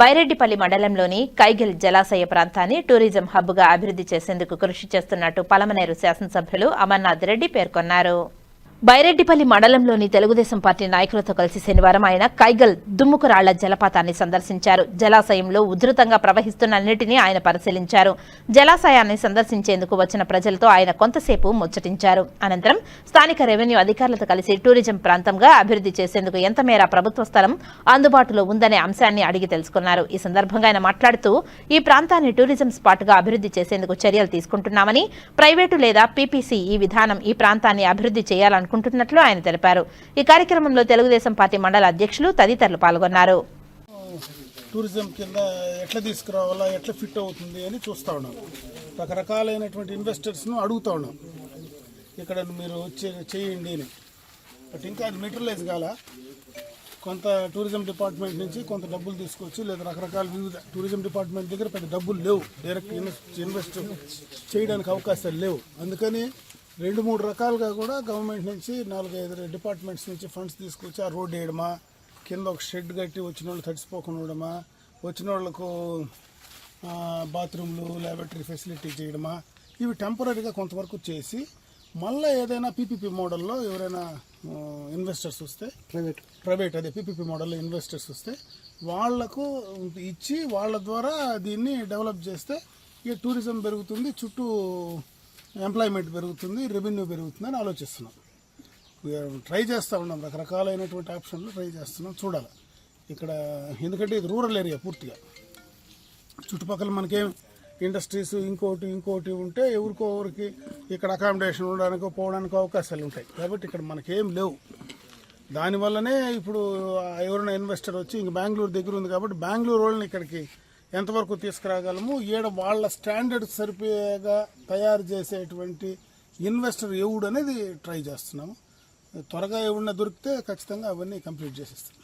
బైరెడ్డిపల్లి మండలంలోని కైగిల్ జలాశయ ప్రాంతాన్ని టూరిజం హబ్గా అభివృద్ధి చేసేందుకు కృషి చేస్తున్నట్టు పలమనేరు శాసనసభ్యులు అమర్నాథ్ రెడ్డి పేర్కొన్నారు. బైరెడ్డిపల్లి మండలంలోని తెలుగుదేశం పార్టీ నాయకులతో కలిసి శనివారం ఆయన కైగల్ దుమ్ముకురాళ్ళ జలపాతాన్ని సందర్శించారు. జలాశయంలో ఉధృతంగా ప్రవహిస్తున్న నీటిని ఆయన పరిశీలించారు. జలాశయాన్ని సందర్శించేందుకు వచ్చిన ప్రజలతో ఆయన కొంతసేపు ముచ్చటించారు. అనంతరం స్థానిక రెవెన్యూ అధికారులతో కలిసి టూరిజం ప్రాంతంగా అభివృద్ధి చేసేందుకు ఎంతమేర ప్రభుత్వ స్థలం అందుబాటులో ఉందనే అంశాన్ని అడిగి తెలుసుకున్నారు. ఈ సందర్భంగా ఆయన మాట్లాడుతూ ఈ ప్రాంతాన్ని టూరిజం స్పాట్గా అభివృద్ధి చేసేందుకు చర్యలు తీసుకుంటున్నామని ప్రైవేటు లేదా పీపీసీ ఈ విధానం ఈ ప్రాంతాన్ని అభివృద్ధి చేయాలనుకుంటున్నట్లు ఆయన తెలిపారు. ఈ కార్యక్రమంలో తెలుగుదేశం పార్టీ మండల అధ్యక్షులు తదితరులు పాల్గొన్నారు. టూరిజం కింద ఎట్లా తీసుకురావాలా ఎట్లా ఫిట్ అవుతుంది అని చూస్తూ ఉన్నాం. రకరకాలైనటువంటి ఇన్వెస్టర్స్ను అడుగుతూ ఉన్నాం. ఇక్కడ మీరు వచ్చి చేయండి అని. బట్ ఇంకా అది మెటీరియలైజ్ కాల? కొంత టూరిజం డిపార్ట్మెంట్ నుంచి కొంత డబ్బులు తీసుకొచ్చి లేదా రకరకాల వివిధ టూరిజం డిపార్ట్మెంట్ దగ్గర పెద్ద డబ్బులు లేవు. డైరెక్ట్ ఇన్వెస్ట్ ఇన్వెస్ట్ చేయడానికి అవకాశాలు లేవు. అందుకని రెండు మూడు రకాలుగా కూడా గవర్నమెంట్ నుంచి నాలుగైదు డిపార్ట్మెంట్స్ నుంచి ఫండ్స్ తీసుకొచ్చి ఆ రోడ్ వేయడమా కింద ఒక షెడ్ కట్టి వచ్చిన వాళ్ళు తడిసిపోకుండా ఉండడమా వచ్చిన వాళ్ళకు బాత్రూమ్లు ల్యాబొరేటరీ ఫెసిలిటీ చేయడమా ఇవి టెంపరీగా కొంతవరకు చేసి మళ్ళీ ఏదైనా పీపీపీ మోడల్లో ఎవరైనా ఇన్వెస్టర్స్ వస్తే ప్రైవేట్ ప్రైవేట్ అదే పీపీపీ మోడల్లో ఇన్వెస్టర్స్ వస్తే వాళ్ళకు ఇచ్చి వాళ్ళ ద్వారా దీన్ని డెవలప్ చేస్తే ఇక టూరిజం పెరుగుతుంది చుట్టూ ఎంప్లాయ్మెంట్ పెరుగుతుంది రెవెన్యూ పెరుగుతుందని ఆలోచిస్తున్నాం. ట్రై చేస్తూ ఉన్నాం రకరకాలైనటువంటి ఆప్షన్లు ట్రై చేస్తున్నాం చూడాలి. ఇక్కడ ఎందుకంటే ఇది రూరల్ ఏరియా పూర్తిగా. చుట్టుపక్కల మనకేం ఇండస్ట్రీస్ ఇంకోటి ఇంకోటి ఉంటే ఎవరికో ఎవరికి ఇక్కడ అకామిడేషన్ ఉండడానికో పోవడానికి అవకాశాలు ఉంటాయి. కాబట్టి ఇక్కడ మనకేం లేవు. దానివల్లనే ఇప్పుడు ఎవరైనా ఇన్వెస్టర్ వచ్చి ఇంక బెంగళూరు దగ్గర ఉంది కాబట్టి బెంగళూరు వాళ్ళని ఇక్కడికి ఎంతవరకు తీసుకురాగలము? ఈడ వాళ్ళ స్టాండర్డ్ సరిపోయేగా తయారు చేసేటువంటి ఇన్వెస్టర్ ఎవడు అనేది ట్రై చేస్తున్నాము. త్వరగా ఎవడన్నా దొరికితే ఖచ్చితంగా అవన్నీ కంప్లీట్ చేసేస్తున్నాం